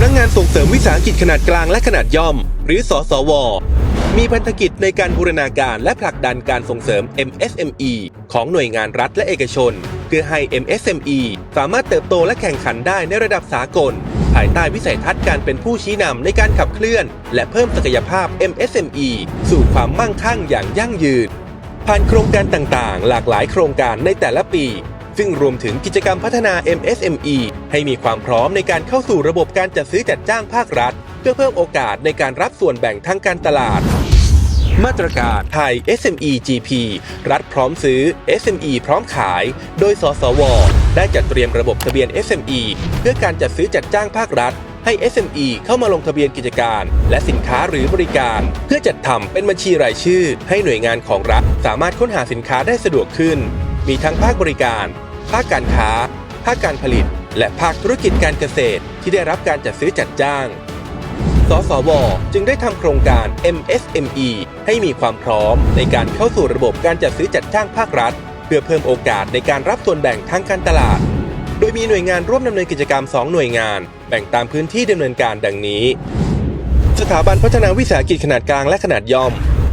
ำนักงงานส่งเสริมวิสาหกิจขนาดกลางและขนาดย่อม หรือสสว มีพันธกิจในการบูรณาการและผลักดันการส่งเสริม MSME ของหน่วยงานรัฐและเอกชน เพื่อให้ MSME สามารถเติบโตและแข่งขันได้ในระดับสากล ภายใต้วิสัยทัศน์การเป็นผู้ชี้นำในการขับเคลื่อน และเพิ่มศักยภาพ MSME สู่ความมั่งคั่งอย่างยั่งยืน ผ่านโครงการต่างๆ หลากหลายโครงการในแต่ละปี ซึ่งรวมถึงกิจกรรมพัฒนา MSME ให้มีความพร้อมในการเข้าสู่ระบบการจัดซื้อจัดจ้างภาครัฐ เพื่อเพิ่มโอกาสในการรับส่วนแบ่งทางการตลาด มาตรการไทย SME GP รัฐพร้อมซื้อ SME พร้อมขาย โดย สสว ได้จัดเตรียมระบบทะเบียน SME เพื่อการจัดซื้อจัดจ้างภาครัฐ ให้ SME เข้ามาลงทะเบียนกิจการ และสินค้าหรือบริการ เพื่อจัดทำเป็นบัญชีรายชื่อ ให้หน่วยงานของรัฐ สามารถค้นหาสินค้าได้สะดวกขึ้น มีทั้งภาคบริการ ภาคการค้า ภาคการผลิต และภาคธุรกิจการเกษตรที่ได้รับการจัดซื้อจัดจ้าง สสว จึงได้ทำโครงการ MSME ให้มีความพร้อมในการเข้าสู่ระบบการจัดซื้อจัดจ้างภาครัฐ เพื่อเพิ่มโอกาสในการรับส่วนแบ่งทางการตลาด โดยมีหน่วยงานร่วมดำเนินกิจกรรม 2 หน่วยงาน แบ่งตามพื้นที่ดำเนินการดังนี้ สถาบันพัฒนาวิสาหกิจขนาดกลางและขนาดย่อม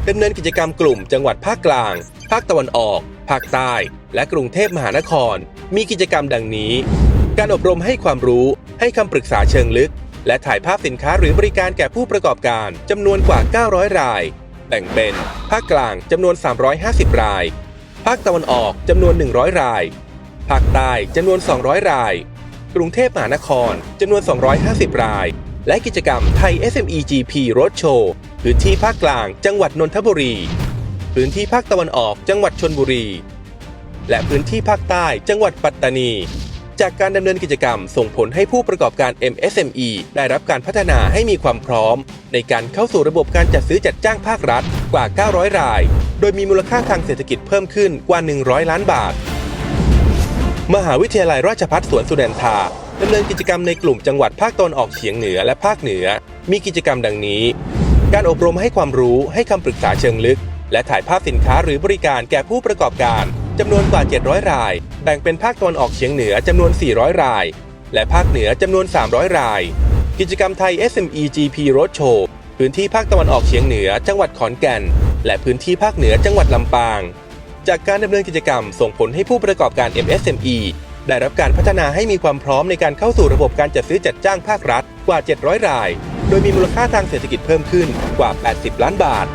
ดำเนินกิจกรรมกลุ่มจังหวัดภาคกลาง ภาคตะวันออก ภาคใต้ และกรุงเทพมหานคร มีกิจกรรมดังนี้ การอบรมให้ความรู้ ให้คำปรึกษาเชิงลึก และถ่ายภาพสินค้าหรือบริการแก่ผู้ประกอบการจำนวนกว่า 900 ราย แบ่งเป็น ภาคกลางจำนวน 350 ราย ภาคตะวันออกจำนวน 100 ราย ภาคใต้จำนวน 200 ราย กรุงเทพมหานครจำนวน 250 ราย และกิจกรรมไทย SME GP Road Show พื้นที่ภาคกลางจังหวัดนนทบุรี พื้นที่ภาคตะวันออกจังหวัดชนบุรี และพื้นที่ภาคใต้ จังหวัดปัตตานี จากการดำเนินกิจกรรมส่งผลให้ผู้ประกอบการ MSME ได้รับการพัฒนาให้มีความพร้อม ในการเข้าสู่ระบบการจัดซื้อจัดจ้างภาครัฐกว่า 900 ราย โดยมีมูลค่าทางเศรษฐกิจเพิ่มขึ้นกว่า 100 ล้านบาท มหาวิทยาลัยราชภัฏสวนสุนันทาดำเนินกิจกรรมในกลุ่มจังหวัดภาคตะวันออกเฉียงเหนือและภาคเหนือ มีกิจกรรมดังนี้ การอบรมให้ความรู้ให้คำปรึกษาเชิงลึก และถ่ายภาพสินค้าหรือบริการแก่ผู้ประกอบการ จำนวนกว่า 700 ราย แบ่งเป็นภาคตะวันออกเฉียงเหนือจำนวน 400 ราย และภาคเหนือจำนวน 300 ราย กิจกรรมไทย SME GP Road Show พื้นที่ภาคตะวันออกเฉียงเหนือ จังหวัดขอนแก่น และพื้นที่ภาคเหนือจังหวัดลำปาง จากการดำเนินกิจกรรมส่งผลให้ผู้ประกอบการ MSME ได้รับการพัฒนาให้มีความพร้อมในการเข้าสู่ระบบการจัดซื้อจัดจ้างภาครัฐกว่า 700 ราย โดยมีมูลค่าทางเศรษฐกิจเพิ่มขึ้นกว่า 80 ล้านบาท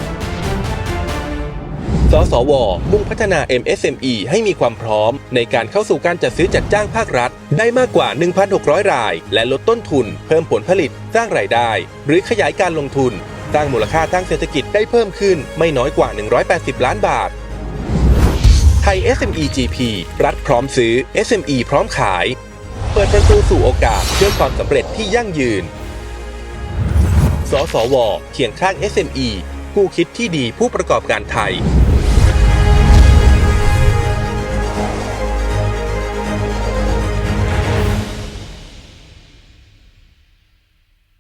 สสว มุ่งพัฒนา MSME ให้มีความพร้อม ในการเข้าสู่การจัดซื้อจัดจ้างภาครัฐ ได้มากกว่า 1,600 ราย และลดต้นทุน เพิ่มผลผลิต สร้างรายได้ หรือขยายการลงทุน สร้างมูลค่าทางเศรษฐกิจได้เพิ่มขึ้นไม่น้อยกว่า 180 ล้านบาทไทย SME GP รัฐพร้อมซื้อ SME พร้อมขาย เปิดประตูสู่โอกาสเพื่อความสำเร็จที่ยั่งยืน สสว เคียงข้าง SME ผู้คิดที่ดีผู้ประกอบการไทย